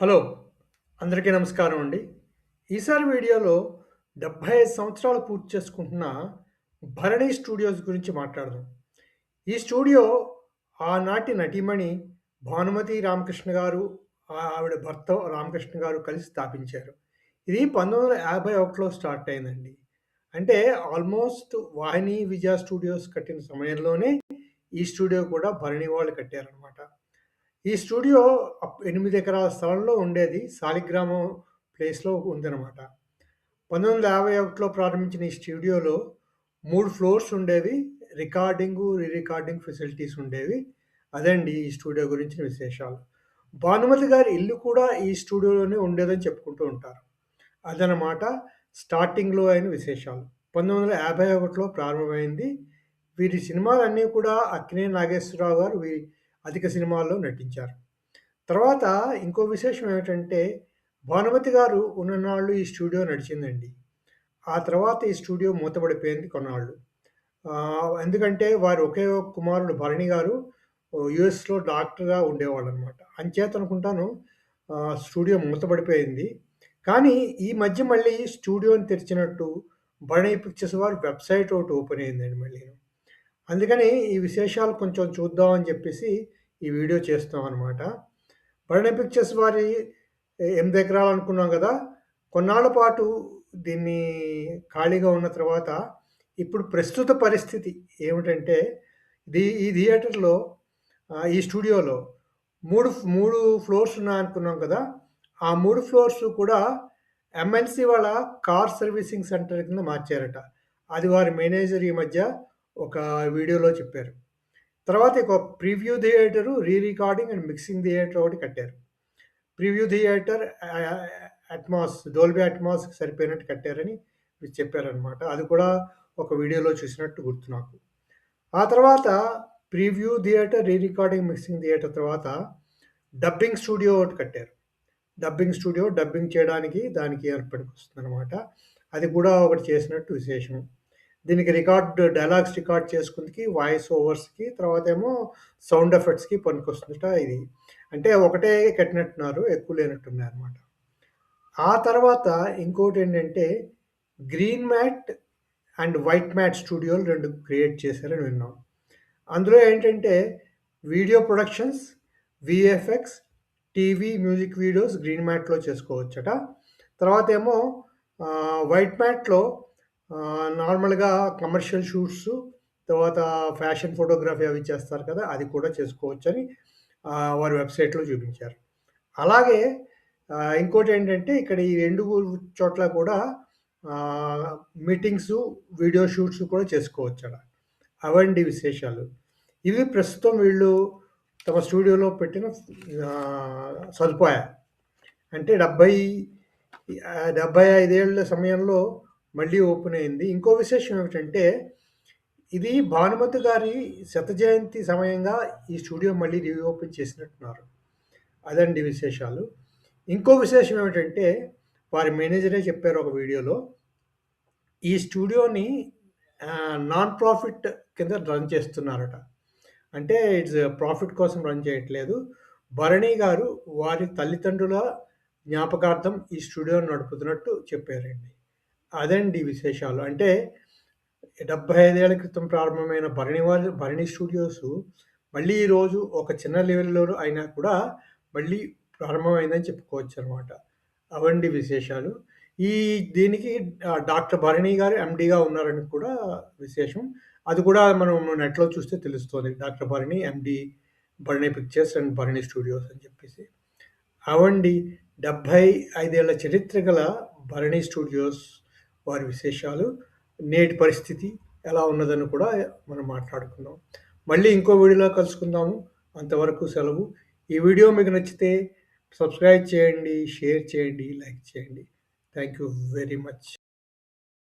Hello! అందరికీ నమస్కారం అండి. ఈసారి వీడియోలో 75 సంవత్సరాలు పూర్తి చేసుకుంటున్న 'భరణి స్టూడియోస్' గురించి మాట్లాడదాం. ఈ స్టూడియో ఆనాటి నటీమణి భానుమతి రామకృష్ణ గారు, ఆవిడ భర్త రామకృష్ణ గారు కలిసి స్థాపించారు. ఇది 1951లో స్టార్ట్ అయిందండి. అంటే ఆల్మోస్ట్ వాహిని, విజయ స్టూడియోస్ కట్టిన సమయంలోనే ఈ స్టూడియో కూడా భరణి వాళ్ళు కట్టారనమాట. ఈ స్టూడియో అప్ 8 ఎకరాల స్థలంలో ఉండేది. సాలిగ్రామం ప్లేస్‌లో ఉందనమాట. 1951లో ప్రారంభించిన ఈ స్టూడియోలో 3 ఫ్లోర్స్ ఉండేవి. రికార్డింగు, రీ రికార్డింగ్ ఫెసిలిటీస్ ఉండేవి. అదండి ఈ స్టూడియో గురించిన విశేషాలు. భానుమతి గారి ఇల్లు కూడా ఈ స్టూడియోలోనే ఉండేదని చెప్పుకుంటూ ఉంటారు. అదనమాట స్టార్టింగ్‌లో అయిన విశేషాలు. 1951లో ప్రారంభమైంది. వీరి సినిమాలన్నీ కూడా అక్కినేని నాగేశ్వరరావు గారు వీ అధిక సినిమాల్లో నటించారు. తర్వాత ఇంకో విశేషం ఏమిటంటే, భానుమతి గారు ఉన్ననాళ్ళు ఈ స్టూడియో నడిచిందండి. ఆ తర్వాత ఈ స్టూడియో మూతపడిపోయింది కొన్నాళ్ళు. ఎందుకంటే వారు ఒకే ఒక కుమారుడు భరణి గారు యూఎస్‌లో డాక్టర్‌గా ఉండేవాళ్ళు అనమాట అంచేత అనుకుంటాను స్టూడియో మూతపడిపోయింది. కానీ ఈ మధ్య మళ్ళీ స్టూడియోని తెరిచినట్టు భరణి పిక్చర్స్ వారు వెబ్‌సైట్ ఒకటి ఓపెన్ అయిందండి మళ్ళీ అందుకని ఈ విశేషాలు కొంచెం చూద్దాం అని చెప్పేసి ఈ వీడియో చేస్తాం అనమాట. భరణి పిక్చర్స్ వారి ఎనిమిది ఎకరాలు అనుకున్నాం కదా! కొన్నాళ్ళ పాటు దీన్ని ఖాళీగా ఉన్న తర్వాత ఇప్పుడు ప్రస్తుత పరిస్థితి ఏమిటంటే, ది ఈ థియేటర్‌లో ఈ స్టూడియోలో 3 ఫ్ 3 ఫ్లోర్స్ ఉన్నాయనుకున్నాం కదా! ఆ మూడు ఫ్లోర్స్ కూడా ఎంఎన్‌సి వాళ్ళ కార్ సర్వీసింగ్ సెంటర్ కింద మార్చారట. అది వారి మేనేజర్ ఈ మధ్య ఒక వీడియోలో చెప్పారు. తర్వాత ఒక preview theatre, re recording and mixing theatre ఒకటి కట్టారు. Preview theatre Atmos Dolby Atmos సరిపోయినట్టు కట్టారని చెప్పారనమాట. అది కూడా ఒక వీడియోలో చూసినట్టు గుర్తు నాకు. ఆ తర్వాత preview theatre, re recording, mixing theatre తర్వాత డబ్బింగ్ స్టూడియో ఒకటి కట్టారు. డబ్బింగ్ స్టూడియో డబ్బింగ్ చేయడానికి దానికి ఏర్పడికొస్తుందనమాట. అది కూడా ఒకటి చేసినట్టు విశేషం. దీనికి రికార్డ్ డైలాగ్స్ రికార్డ్ చేసుకుందికి వాయిస్ ఓవర్స్‌కి తర్వాత ఏమో సౌండ్ ఎఫెక్ట్స్‌కి పనికొస్తుందట ఇది. అంటే ఒకటే కట్టినట్టున్నారు. ఎక్కువ లేనట్టున్నాయన్నమాట. ఆ తర్వాత ఇంకోటి ఏంటంటే green matte and white matte స్టూడియోలు రెండు క్రియేట్ చేశారని విన్నాం. అందులో ఏంటంటే video productions, VFX TV, music videos green మ్యాట్‌లో చేసుకోవచ్చట. తర్వాత ఏమో వైట్ మ్యాట్‌లో నార్మల్‌గా కమర్షియల్ షూట్స్ తర్వాత ఫ్యాషన్ ఫోటోగ్రఫీ అవి చేస్తారు కదా! అది కూడా చేసుకోవచ్చని వారి వెబ్‌సైట్‌లో చూపించారు. అలాగే ఇంకోటి ఏంటంటే ఇక్కడ ఈ రెండు చోట్ల కూడా మీటింగ్స్ వీడియో షూట్స్ కూడా చేసుకోవచ్చట. అవండి విశేషాలు. ఇవి ప్రస్తుతం వీళ్ళు తమ స్టూడియోలో పెట్టిన సదుపాయం సదుపాయాలు. అంటే డెబ్భై డెబ్భై ఐదేళ్ళ సమయంలో మళ్ళీ ఓపెన్ అయింది. ఇంకో విశేషం ఏమిటంటే, ఇది భానుమతి గారి శత జయంతి సమయంగా ఈ స్టూడియో మళ్ళీ రీఓపెన్ చేసినట్టున్నారు. అదండి విశేషాలు. ఇంకో విశేషం ఏమిటంటే, వారి మేనేజరే చెప్పారు ఒక వీడియోలో. ఈ స్టూడియోని నాన్ ప్రాఫిట్ కింద రన్ చేస్తున్నారట. అంటే ఇట్స్ ప్రాఫిట్ కోసం రన్ చేయట్లేదు. భరణి గారు వారి తల్లిదండ్రుల జ్ఞాపకార్థం ఈ స్టూడియోని నడుపుతున్నట్టు చెప్పారండి. అదండి విశేషాలు. అంటే డెబ్బై ఐదేళ్ళ క్రితం ప్రారంభమైన భరణి వారి భరణి స్టూడియోస్ మళ్ళీ ఈరోజు ఒక చిన్న లెవెల్‌లో అయినా కూడా మళ్ళీ ప్రారంభమైందని చెప్పుకోవచ్చనమాట. అవండి విశేషాలు. ఈ దీనికి డాక్టర్ భరణి గారు ఎండీగా ఉన్నారని కూడా విశేషం. అది కూడా మనం నెట్‌లో చూస్తే తెలుస్తుంది doctor Bharani MD Bharani pictures and Bharani studios అని చెప్పేసి. అవండి డెబ్భై ఐదేళ్ళ చరిత్ర గల భరణి స్టూడియోస్ వారి విశేషాలు. నేటి పరిస్థితి ఎలా ఉన్నదని కూడా మనం మాట్లాడుకుందాం. మళ్ళీ ఇంకో వీడియోలో కలుసుకుందాము. అంతవరకు సెలవు. ఈ వీడియో మీకు నచ్చితే సబ్స్క్రైబ్ చేయండి, షేర్ చేయండి, లైక్ చేయండి. Thank you very much.